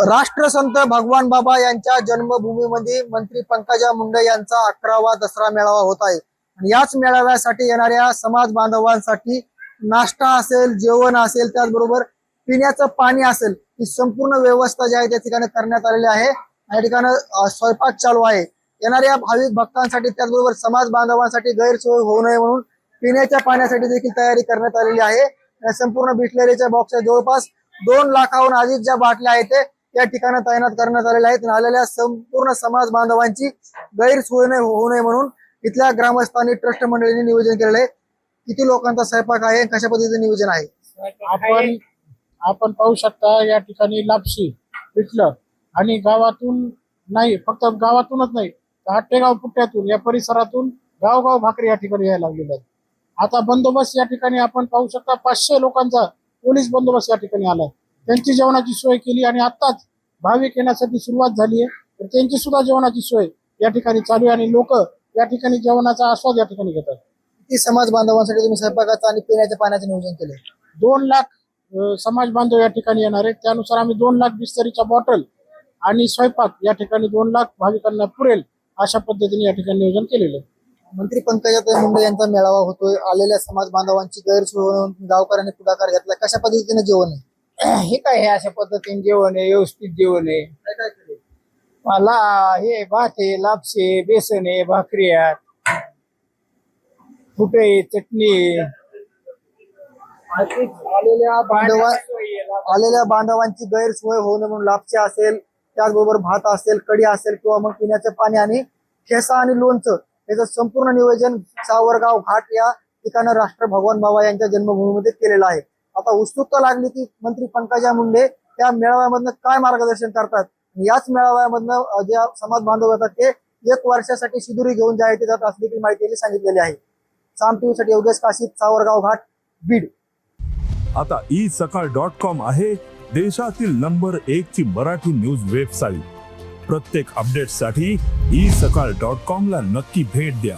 राष्ट्रसंत भगवान बाबा यांच्या जन्मभूमीमध्ये मंत्री पंकजा मुंडे यांचा अकरावा दसरा मेळावा होत आहे. आणि याच मेळाव्यासाठी येणाऱ्या समाज बांधवांसाठी नाश्ता असेल जेवण असेल त्याचबरोबर पिण्याचं पाणी असेल ही संपूर्ण व्यवस्था जी आहे त्या ठिकाणी करण्यात आलेली आहे. या ठिकाणी स्वयंपाक चालू आहे. येणाऱ्या भाविक भक्तांसाठी त्याचबरोबर समाज बांधवांसाठी गैरसोय होऊ नये म्हणून पिण्याच्या पाण्यासाठी देखील तयारी करण्यात आलेली आहे. संपूर्ण बिस्लेरीच्या बॉक्सच्या जवळपास दोन लाखाहून अधिक ज्या बाटल्या आहेत ते या ठिकाणी तैनात करण्यात आलेल्या आहेत आणि आलेल्या संपूर्ण समाज बांधवांची गैरसोय नाही होऊ नये म्हणून इथल्या ग्रामस्थांनी ट्रस्ट मंडळीने नियोजन केलेलं आहे. किती लोकांचा स्वयंपाक आहे कशा पद्धतीचं नियोजन आहे? आपण आपण पाहू शकता या ठिकाणी लापशी पिठलं आणि गावातून नाही फक्त गावातूनच नाही आट्टेगाव पुट्ट्यातून या परिसरातून गावगाव भाकरी या ठिकाणी यायला लागलेले आहेत. आता बंदोबस्त या ठिकाणी आपण पाहू शकता पाचशे लोकांचा पोलीस बंदोबस्त या ठिकाणी आलाय. त्यांची जेवणाची सोय केली आणि आत्ताच भाविक येण्यासाठी सुरुवात झाली आहे. तर त्यांची सुद्धा जेवणाची सोय या ठिकाणी चालू आहे आणि लोक या ठिकाणी जेवणाचा आस्वाद या ठिकाणी घेतात. किती समाज बांधवांसाठी तुम्ही स्वयंपाकाचं आणि पिण्याच्या पाण्याचं नियोजन केले दोन लाख समाज बांधव या ठिकाणी येणार आहेत. त्यानुसार आम्ही दोन लाख बिस्तरीच्या बॉटल आणि स्वयंपाक या ठिकाणी दोन लाख भाविकांना पुरेल अशा पद्धतीने या ठिकाणी नियोजन केलेलं आहे. मंत्री पंकजा मुंडे यांचा मेळावा होतोय. आलेल्या समाज बांधवांची गैरसोय होऊन गावकऱ्यांनी पुढाकार घेतला. कशा पद्धतीने जेवण आहे? हे काय हे अशा पद्धतीने जेवण आहे व्यवस्थित जेवण आहे. काय काय केलंय? मला हे भात आहे लापशे बेसन आहे भाकरी आहे चटणी आहे. आलेल्या बांधवा आलेल्या बांधवांची गैरसोय होऊ नये म्हणून लापचे असेल त्याचबरोबर भात असेल कढी असेल किंवा मग पिण्याचं पाणी आणि ठेसा आणि लोणचं याचं संपूर्ण नियोजन सावरगाव घाट या ठिकाणी राष्ट्र भगवान बाबा यांच्या जन्मभूमीमध्ये केलेलं आहे. आता उत्सुकता लागली की मंत्री पंकजा मुंडे त्या मेळाव्यामधनं काय मार्गदर्शन करतात? याच मेळाव्यामधनं ज्या जे समाज बांधव येतात ते एक वर्षासाठी शिदुरी घेऊन जायचे जात असल्याची माहिती सांगितलेली आहे. साम टीव्हीसाठी योगेश काशीत सावरगाव घाट बीड. आता ई सकाळ डॉट कॉम आहे देशातील नंबर एक ची मराठी न्यूज वेबसाईट. प्रत्येक अपडेटसाठी ई सकाळ डॉट कॉम ला नक्की भेट द्या.